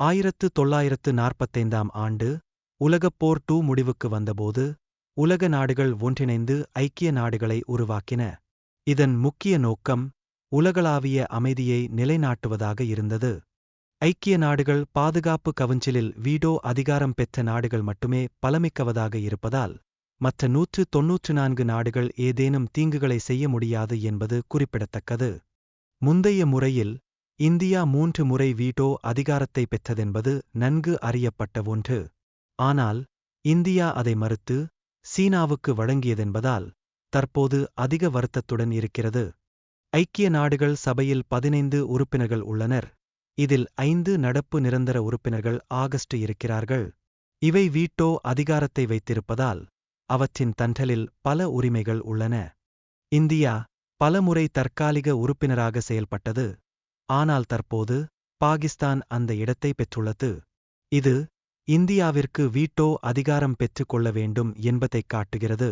ஆயிரத்து தொள்ளாயிரத்து நாற்பத்தைந்தாம் ஆண்டு உலகப்போர் டூ முடிவுக்கு வந்தபோது உலக நாடுகள் ஒன்றிணைந்து ஐக்கிய நாடுகளை உருவாக்கின. இதன் முக்கிய நோக்கம் உலகளாவிய அமைதியை நிலைநாட்டுவதாக இருந்தது. ஐக்கிய நாடுகள் பாதுகாப்பு கவுன்சிலில் வீடோ அதிகாரம் பெற்ற நாடுகள் மட்டுமே பலமிக்கவதாக இருப்பதால் மற்ற நூற்று தொன்னூற்று நான்கு நாடுகள் ஏதேனும் தீங்குகளை செய்ய முடியாது என்பது குறிப்பிடத்தக்கது. முந்தைய முறையில் இந்தியா மூன்று முறை வீட்டோ அதிகாரத்தை பெற்றதென்பது நன்கு அறியப்பட்ட ஒன்று. ஆனால் இந்தியா அதை மறுத்து சீனாவுக்கு வழங்கியதென்பதால் தற்போது அதிக வருத்தத்துடன் இருக்கிறது. ஐக்கிய நாடுகள் சபையில் பதினைந்து உறுப்பினர்கள் உள்ளனர். இதில் ஐந்து நடப்பு நிரந்தர உறுப்பினர்கள் ஆகஸ்ட் இருக்கிறார்கள். இவை வீட்டோ அதிகாரத்தை வைத்திருப்பதால் அவற்றின் தண்டலில் பல உரிமைகள் உள்ளன. இந்தியா பலமுறை தற்காலிக உறுப்பினராக செயல்பட்டது. ஆனால் தற்போது பாகிஸ்தான் அந்த இடத்தை பெற்றுள்ளது. இது இந்தியாவிற்கு வீட்டோ அதிகாரம் பெற்றுக்கொள்ள வேண்டும் என்பதைக் காட்டுகிறது.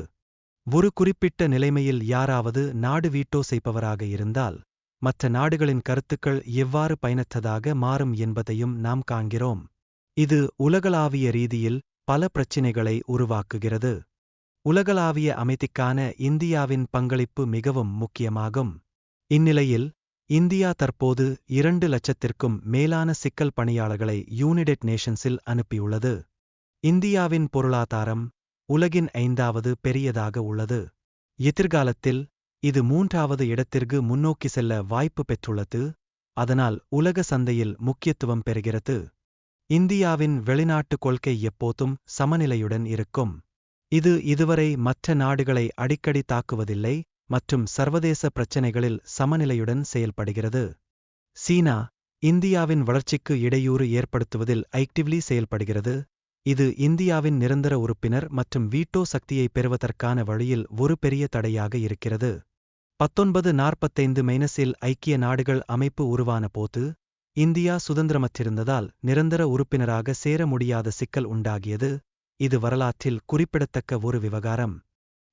ஒரு குறிப்பிட்ட நிலைமையில் யாராவது நாடு வீட்டோ செய்பவராக இருந்தால் மற்ற நாடுகளின் கருத்துக்கள் எவ்வாறு பயனற்றதாக மாறும் என்பதையும் நாம் காண்கிறோம். இது உலகளாவிய ரீதியில் பல பிரச்சினைகளை உருவாக்குகிறது. உலகளாவிய அமைதிக்கான இந்தியாவின் பங்களிப்பு மிகவும் முக்கியமாகும். இந்நிலையில் இந்தியா தற்போது இரண்டு லட்சத்திற்கும் மேலான சிக்கல் பணியாளர்களை யூனிடெட் நேஷன்ஸில் அனுப்பியுள்ளது. இந்தியாவின் பொருளாதாரம் உலகின் ஐந்தாவது பெரியதாக உள்ளது. எதிர்காலத்தில் இது மூன்றாவது இடத்திற்கு முன்னோக்கி செல்ல வாய்ப்பு பெற்றுள்ளது. அதனால் உலக சந்தையில் முக்கியத்துவம் பெறுகிறது. இந்தியாவின் வெளிநாட்டு கொள்கை எப்போதும் சமநிலையுடன் இருக்கும். இது இதுவரை மற்ற நாடுகளை அடிக்கடி தாக்குவதில்லை. மற்றும் சர்வதேச பிரச்சினைகளில் சமநிலையுடன் செயல்படுகிறது. சீனா இந்தியாவின் வளர்ச்சிக்கு இடையூறு ஏற்படுத்துவதில் ஐக்டிவ்லி செயல்படுகிறது. இது இந்தியாவின் நிரந்தர உறுப்பினர் மற்றும் வீட்டோ சக்தியை பெறுவதற்கான வழியில் ஒரு பெரிய தடையாக இருக்கிறது. பத்தொன்பது நாற்பத்தைந்து மைனஸில் ஐக்கிய நாடுகள் அமைப்பு உருவான போது இந்தியா சுதந்திரமற்றிருந்ததால் நிரந்தர உறுப்பினராக சேர முடியாத சிக்கல் உண்டாகியது. இது வரலாற்றில் குறிப்பிடத்தக்க ஒரு விவகாரம்.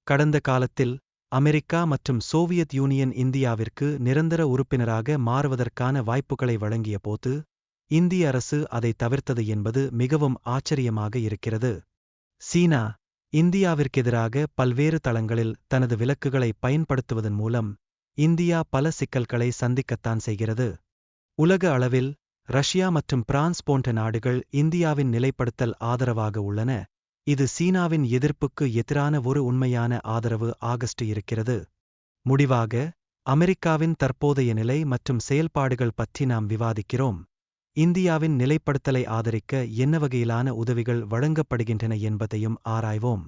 கடந்த காலத்தில் அமெரிக்கா மற்றும் சோவியத் யூனியன் இந்தியாவிற்கு நிரந்தர உறுப்பினராக மாறுவதற்கான வாய்ப்புகளை வழங்கிய போது இந்திய அரசு அதை தவிர்த்தது என்பது மிகவும் ஆச்சரியமாக இருக்கிறது. சீனா இந்தியாவிற்கெதிராக பல்வேறு தளங்களில் தனது விலக்குகளை பயன்படுத்துவதன் மூலம் இந்தியா பல சிக்கல்களை சந்திக்கத்தான் செய்கிறது. உலக அளவில் ரஷ்யா மற்றும் பிரான்ஸ் போன்ற நாடுகள் இந்தியாவின் நிலைப்படுத்தல் ஆதரவாக உள்ளன. இது சீனாவின் எதிர்ப்புக்கு எதிரான ஒரு உண்மையான ஆதரவு ஆகஸ்ட் இருக்கிறது. முடிவாக அமெரிக்காவின் தற்போதைய நிலை மற்றும் செயல்பாடுகள் பற்றி நாம் விவாதிக்கிறோம். இந்தியாவின் நிலைப்படுத்தலை ஆதரிக்க என்ன வகையிலான உதவிகள் வழங்கப்படுகின்றன என்பதையும் ஆராய்வோம்.